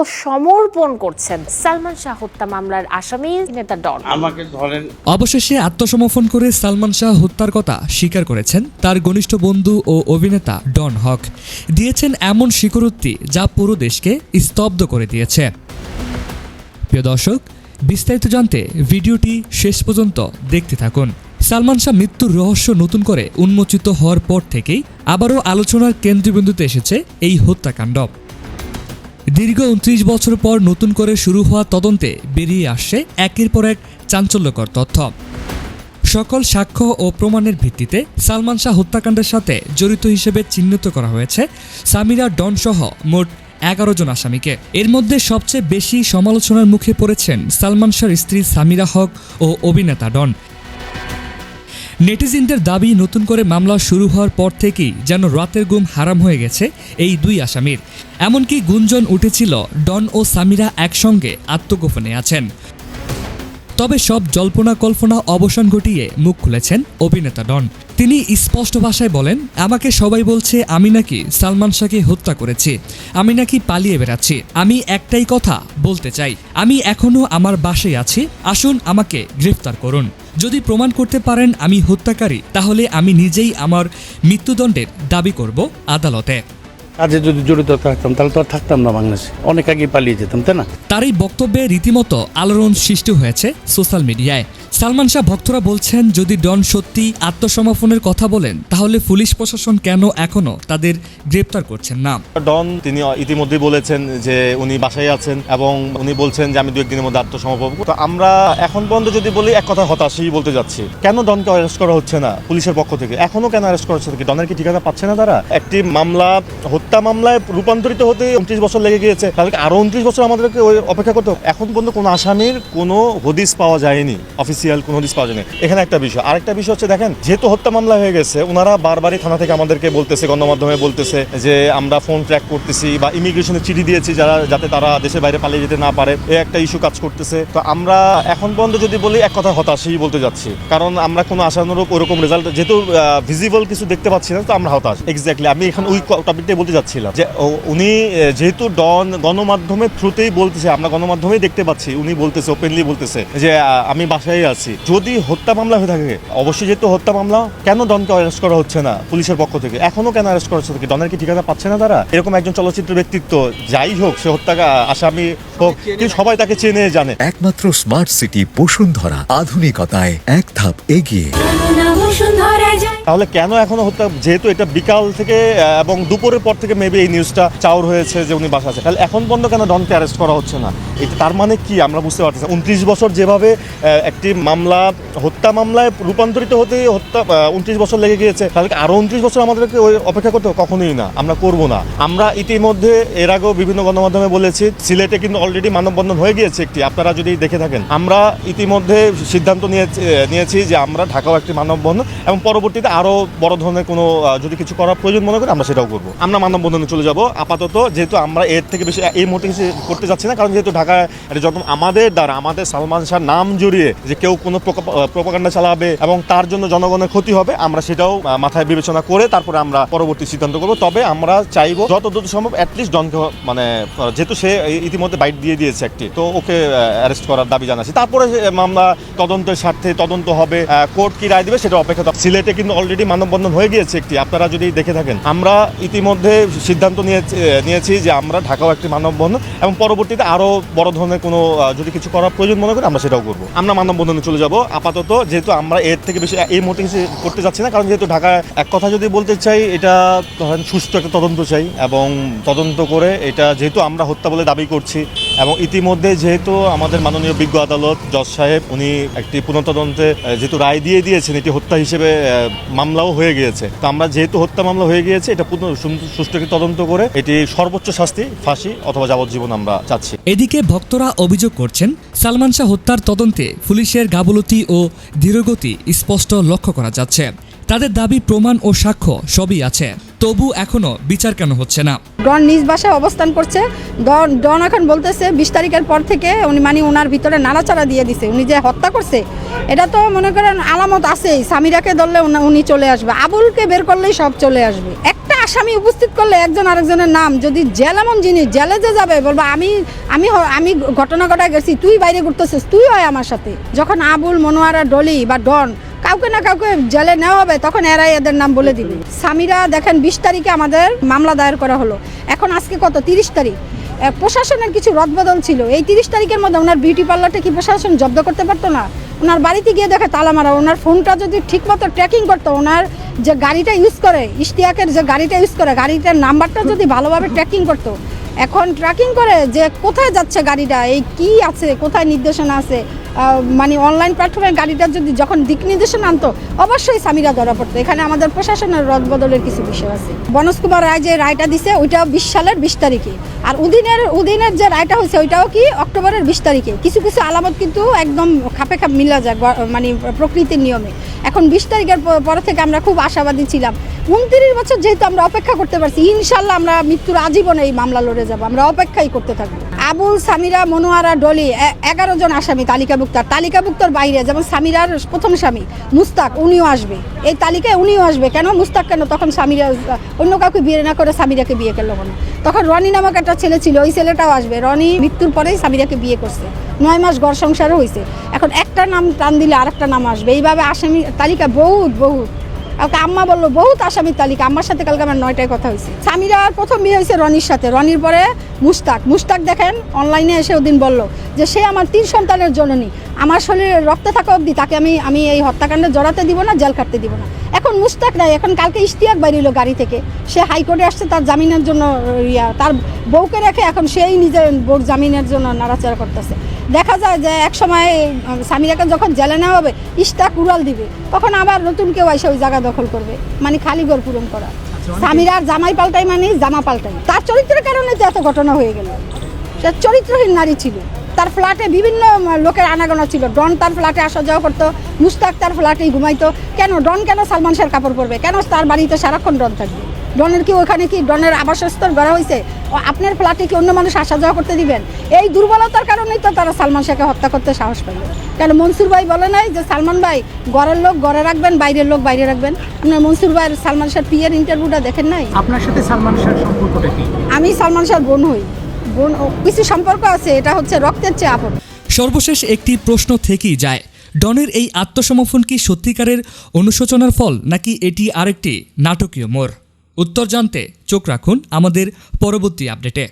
আত্মসমর্পণ করছেন। সালমান শাহ হত্যা মামলার আসামি নেতা ডন। আমাকে ধরেন অবশেষে আত্মসমর্পণ করে সালমান শাহ হত্যার কথা স্বীকার করেছেন তার ঘনিষ্ঠ বন্ধু ও অভিনেতা ডন হক। দিয়েছেন এমন স্বীকারোক্তি যা পুরো দেশকে স্তব্ধ করে দিয়েছে। প্রিয় দর্শক বিস্তারিত জানতে ভিডিওটি শেষ পর্যন্ত দেখতে থাকুন। সালমান শাহ মৃত্যুর রহস্য নতুন করে উন্মোচিত হওয়ার পর থেকেই আবারও আলোচনার কেন্দ্রবিন্দুতে এসেছে এই হত্যাকাণ্ড। দীর্ঘ উনত্রিশ বছর পর নতুন করে শুরু হওয়া তদন্তে বেরিয়ে আসছে একের পর এক চাঞ্চল্যকর তথ্য। সকল সাক্ষ্য ও প্রমাণের ভিত্তিতে সালমান শাহ হত্যাকাণ্ডের সাথে জড়িত হিসেবে চিহ্নিত করা হয়েছে সামিরা ডন সহ মোট এগারো জন আসামিকে। এর মধ্যে সবচেয়ে বেশি সমালোচনার মুখে পড়েছেন সালমান শাহর স্ত্রী সামিরা হক ও অভিনেতা ডন। নেটিজেনদের দাবি, নতুন করে মামলা শুরু হওয়ার পর থেকেই যেন রাতের ঘুম হারাম হয়ে গেছে এই দুই আসামির। এমনকি গুঞ্জন উঠেছিল ডন ও সামিরা একসঙ্গে আত্মগোপনে আছেন। তবে সব জল্পনা কল্পনা অবসান ঘটিয়ে মুখ খুলেছেন অভিনেতা ডন। তিনি স্পষ্ট ভাষায় বলেন, আমাকে সবাই বলছে আমি নাকি সালমান শাহকে হত্যা করেছি। আমি নাকি পালিয়ে বেড়াচ্ছি। আমি একটাই কথা বলতে চাই। আমি এখনও আমার বাসায় আছি। আসুন আমাকে গ্রেফতার করুন। যদি প্রমাণ করতে পারেন আমি হত্যাকারী তাহলে আমি নিজেই আমার মৃত্যুদণ্ডের দাবি করব আদালতে। কাজে যদি জড়িত থাকতাম তাহলে তো আর থাকতাম না বাংলাদেশে। অনেক আগে পালিয়ে যেতাম তাই না? তার এই বক্তব্যে রীতিমতো আলোড়ন সৃষ্টি হয়েছে সোশ্যাল মিডিয়ায়। সালমান শাহ ভক্তরা বলছেন, যদি ডন সত্যি আত্মসমর্পণের কথা বলেন, তাহলে পুলিশ প্রশাসন কেন এখনও তাদের গ্রেপ্তার করছেন না? ডন, তিনি ইতিমধ্যেই বলেছেন যে উনি বাসায় আছেন এবং উনি বলছেন যে আমি দু একদিনের মধ্যে আত্মসমর্পণ। তো আমরা এখন পর্যন্ত যদি বলি, এক কথা হতাশই বলতে যাচ্ছি। কেন ডনকে অ্যারেস্ট করা হচ্ছে না পুলিশের পক্ষ থেকে? এখনও কেন অ্যারেস্ট করা হচ্ছে ডনের কি ঠিকানা পাচ্ছে না তারা? একটি মামলা, হত্যা মামলায় রূপান্তরিত হতে উনত্রিশ বছর লেগে গিয়েছে। তাহলে আরও উনত্রিশ বছর আমাদেরকে অপেক্ষা করতে এখন পর্যন্ত কোনো আসামির কোনো হদিস পাওয়া যায়নি। অফিসিয়াল কোনো হদিস পাওয়া যায়নি এখানে একটা বিষয়। আরেকটা বিষয় হচ্ছে, দেখেন, যেহেতু হত্যা মামলা হয়ে গেছে ওনারা বারবারই থানা থেকে আমাদেরকে বলতেছে, গণমাধ্যমে বলতেছে যে, আমরা ফোন ট্র্যাক করতেছি বা ইমিগ্রেশনে চিঠি দিয়েছি যারা, যাতে তারা দেশের বাইরে পালিয়ে যেতে না পারে। এই একটা ইস্যু কাজ করতেছে। তো আমরা এখন পর্যন্ত যদি বলি, এক কথা হতাশই বলতে যাচ্ছি। কারণ আমরা কোনো আশানুরূপ ওরকম রেজাল্ট যেহেতু ভিজিবল কিছু দেখতে পাচ্ছি না, তো আমরা হতাশ। এক্স্যাক্টলি আমি এখানে ওই টপিকটাই বলতে যাচ্ছিলাম। যে উনি যেহেতু ডন গণমাধ্যমের থ্রুতেই বলতেছে, আমরা গণমাধ্যমেই দেখতে পাচ্ছি, উনি বলতেছে ওপেনলি বলতেছে যে আমি বাসায় আছি। যদি হত্যা মামলা হয়ে থাকে অবশ্যই যেহেতু হত্যা মামলা কেন দনকে অ্যারেস্ট করা হচ্ছে না পুলিশের পক্ষ থেকে? এখনও কেন অ্যারেস্ট করা হচ্ছে? দনের কি ঠিকানা পাচ্ছে না তারা? এরকম একজন চলচ্চিত্র ব্যক্তিত্ব যাই হোক সে হত্যা আসামি হোক কিন্তু সবাই তাকে চেনে জানে। একমাত্র স্মার্ট সিটি বসুন্ধরা আধুনিকতায় এক ধাপ এগিয়ে। তাহলে কেন এখনও হত্যা? যেহেতু এটা বিকাল থেকে এবং দুপুরের পর থেকে মেবি এই নিউজটা চাউর হয়েছে যে উনি বাসা আছে। তাহলে এখন পর্যন্ত কেন ডনকে অ্যারেস্ট করা হচ্ছে না? তার মানে কি? আমরা বুঝতে পারতেছি উনত্রিশ বছর যেভাবে একটি মামলা, হত্যা মামলায় রূপান্তরিত হতে হত্যা উনত্রিশ বছর লেগে গিয়েছে, তাহলে কি আরও উনত্রিশ বছর আমাদেরকে ওই অপেক্ষা করতে? কখনোই না। আমরা করব না। আমরা ইতিমধ্যে এর আগেও বিভিন্ন গণমাধ্যমে বলেছি, সিলেটে কিন্তু অলরেডি মানববন্ধন হয়ে গিয়েছে একটি। আপনারা যদি দেখে থাকেন, আমরা ইতিমধ্যে সিদ্ধান্ত নিয়েছি যে আমরা ঢাকাও একটি মানববন্ধন, এবং পরবর্তীতে আরও বড় ধরনের কোনো যদি কিছু করার প্রয়োজন মনে করি আমরা সেটাও করব। আমরা মানববন্ধনে চলে যাব। আপাতত যেহেতু আমরা এর থেকে বেশি, এই মুহূর্তে কিছু করতে যাচ্ছি না, কারণ যেহেতু ঢাকায় যখন আমাদের দ্বারা, আমাদের সালমান শাহ নাম জড়িয়ে যে কেউ কোনো প্রোপাগান্ডা চালাবে এবং তার জন্য জনগণের ক্ষতি হবে, আমরা সেটাও মাথায় বিবেচনা করে তারপরে আমরা পরবর্তী সিদ্ধান্ত করব। তবে আমরা চাইব যত দ্রুত সম্ভব অ্যাটলিস্ট ডনকে মানে যেহেতু সে ইতিমধ্যে বাইট দিয়ে দিয়েছে একটি, তো ওকে অ্যারেস্ট করার দাবি জানাচ্ছি। তারপরে মামলা তদন্তের স্বার্থে তদন্ত হবে কোর্ট কি রায় দিবে সেটা অপেক্ষা সিলেটে কিন্তু অলরেডি মানববন্ধন হয়ে গিয়েছে একটি। আপনারা যদি দেখে থাকেন। আমরা ইতিমধ্যে সিদ্ধান্ত নিয়েছি যে আমরা ঢাকাও একটি মানববন্ধন এবং পরবর্তীতে আরও বড় ধরনের কোনো যদি কিছু করার প্রয়োজন মনে করি, আমরা সেটাও করব। আমরা মানববন্ধনে চলে যাব। আপাতত যেহেতু আমরা এর থেকে বেশি, এই মুহূর্তে কিছু করতে যাচ্ছি না, কারণ যেহেতু ঢাকা এক কথা যদি বলতে চাই, এটা সুষ্ঠু একটা তদন্ত চাই এবং তদন্ত করে এটা যেহেতু আমরা হত্যা বলে দাবি করছি এবং ইতিমধ্যে যেহেতু আমাদের মাননীয় বিজ্ঞ আদালত জজ সাহেব, উনি একটি পুনঃতদন্তে যেহেতু রায় দিয়ে দিয়েছেন, এটি হত্যা হিসেবে মামলাও হয়ে গিয়েছে। তো আমরা যেহেতু হত্যা মামলা হয়ে গিয়েছে, এটা সুষ্ঠু তদন্ত করে এটি সর্বোচ্চ শাস্তি, ফাঁসি অথবা যাবজ্জীবন আমরা চাচ্ছি। এদিকে ভক্তরা অভিযোগ করছেন, সালমান শাহ হত্যার তদন্তে পুলিশের গাবলতি ও ধীরগতি স্পষ্ট লক্ষ্য করা যাচ্ছে। তাদের দাবি, প্রমাণ ও সাক্ষ্য সবই আছে। তবু এখনও বিচার কেন হচ্ছে না? ডন নিজ বাসায় অবস্থান করছে। ডন এখন বলতেছে, বিশ তারিখের পর থেকে উনি মানে ওনার ভিতরে নাড়াচাড়া দিয়ে দিছে। উনি যে হত্যা করছে, এটা তো মনে করেন আলামত আছেই। সামিরাকে ধরলে উনা- উনি চলে আসবে। আবুলকে বের করলেই সব চলে আসবে। একটা আসামি উপস্থিত করলে একজন আরেকজনের নাম। যদি জেল এমন জিনিস, জেলে যে যাবে, বলব, আমি আমি আমি ঘটনা ঘটায় গেছি, তুই বাইরে ঘুরতেছিস, তুই হয় আমার সাথে। যখন আবুল, মনোয়ারা, ডলি বা ডন কাউকে না কাউকে জেলে নেওয়া হবে, তখন এরাই এদের নাম বলে দিবে। স্বামীরা দেখেন, বিশ তারিখে আমাদের মামলা দায়ের করা হলো। এখন আজকে কত? তিরিশ তারিখ। প্রশাসনের কিছু রদবদল ছিল। এই তিরিশ তারিখের মধ্যে ওনার বিউটি পার্লারটা কি প্রশাসন জব্দ করতে পারতো না? ওনার বাড়িতে গিয়ে দেখে তালা মারা ওনার ফোনটা যদি ঠিকমতো ট্র্যাকিং করতো, ওনার যে গাড়িটা ইউজ করে, ইশতিয়াকের যে গাড়িটা ইউজ করে, গাড়িটার নাম্বারটা যদি ভালোভাবে ট্র্যাকিং করতো এখন ট্র্যাকিং করে যে কোথায় যাচ্ছে গাড়িটা, এই কি আছে, কোথায় নির্দেশনা আছে মানে অনলাইন প্ল্যাটফর্মে গাড়িটা যদি যখন দিক নির্দেশনা আনতো, অবশ্যই স্বামীরা ধরা পড়তো। এখানে আমাদের প্রশাসনের রদবদলের কিছু বিষয় আছে। বনজ কুমার রায় যে রায়টা দিছে, ওইটাও বিশ সালের বিশ তারিখে। আর উদিনের উদিনের যে রায়টা হয়েছে, ওইটাও কি অক্টোবরের বিশ তারিখে। কিছু কিছু আলামত কিন্তু একদম খাপে খাপ মিলা যায় মানে প্রকৃতির নিয়মে। এখন বিশ তারিখের পরে থেকে আমরা খুব আশাবাদী ছিলাম। উনত্রিশ বছর যেহেতু আমরা অপেক্ষা করতে পারছি, ইনশাল্লাহ আমরা মৃত্যুর আজীবনে এই মামলা লড়ে যাব, আমরা অপেক্ষাই করতে থাকব। আবুল, সামিরা, মনোয়ারা, ডলি এগারো জন আসামি তালিকাভুক্ত। আর তালিকাভুক্তর বাইরে, যেমন সামিরার প্রথম স্বামী, মুস্তাক, উনিও আসবে। এই তালিকায় উনিও আসবে। কেন? মুস্তাক কেন? তখন স্বামীরা অন্য কাউকে বিয়ে না করে স্বামীরাকে বিয়ে করল কেন? তখন রনি নামক একটা ছেলে ছিল, ওই ছেলেটাও আসবে। রনি মৃত্যুর পরেই স্বামীরাকে বিয়ে করছে। নয় মাস ঘর সংসারও হয়েছে এখন একটা নাম টান দিলে আরেকটা নাম আসবে। এইভাবে আসামি তালিকা বহুত বহুত। কালকে আম্মা বলল, বহুত আসামির তালিকা, আম্মার সাথে কালকে আমার নয়টায় কথা হয়েছে। স্বামীরা প্রথম বিয়ে হয়েছে রনির সাথে। রনির পরে মুস্তাক মুস্তাক দেখেন অনলাইনে এসে ওদিন বলল যে, সে আমার তিন সন্তানের জননী। আমার শরীরে রক্ত থাকা অবধি তাকে আমি আমি এই হত্যাকাণ্ডে জড়াতে দিব না, জেল কাটতে দিব না। এখন মুস্তাক নাই, এখন কালকে ইশতিয়াক বাইরিল গাড়ি থেকে। সে হাইকোর্টে আসছে, তার জামিনের জন্য ইয়া, তার বউকে রেখে এখন সেই নিজের বউর জামিনের জন্য নাড়াচাড়া করতেছে। দেখা যায় যে এক সময় স্বামীরাকে যখন জেলে নেওয়া হবে ইস্তাক কুড়াল দিবে। তখন আবার নতুন কেউ এসে ওই জায়গা দখল করবে মানে খালি ঘর পূরণ করা। স্বামীরা আর জামাই পাল্টাই মানে জামা পাল্টাই তার চরিত্রের কারণে তো এত ঘটনা হয়ে গেল। সে চরিত্রহীন নারী ছিল। তার ফ্ল্যাটে বিভিন্ন লোকের আনাগোনা ছিল। ডন তার ফ্ল্যাটে আসা যাওয়া করতো মুস্তাক তার ফ্ল্যাটেই ঘুমাইতো। কেন? ডন কেন সালমান শাহের কাপড় পরবে? কেন তার বাড়িতে সারাক্ষণ ডন থাকবে? ডনের কি ওখানে কি ডনের আবাসস্থল গড়া হয়েছে ও আপনার ফ্ল্যাটে কি অন্য মানুষ আসা যাওয়া করতে দিবেন? এই দুর্বলতার কারণেই তো তারা সালমান শাহকে হত্যা করতে সাহস পাইল। কেন মনসুর ভাই বলে নাই যে সালমান ভাই ঘরের লোক ঘরে রাখবেন বাইরের লোক বাইরে রাখবেন? আপনার মনসুর ভাইয়ের সালমান শাহ পিয়ের ইন্টারভিউটা দেখেন নাই? আপনার সাথে সালমান শাহর সম্পর্কটা কি? আমি সালমান শাহর বোন হই। বোন কিছু সম্পর্ক আছে এটা হচ্ছে রক্তের চেয়ে আপন। সর্বশেষ একটি প্রশ্ন থেকেই যায় ডনের এই আত্মসমর্পণ কি সত্যিকারের অনুশোচনার ফল নাকি এটি আরেকটি নাটকীয় মোড়? উত্তর জানতে চোখ রাখুন আমাদের পরবর্তী আপডেটে।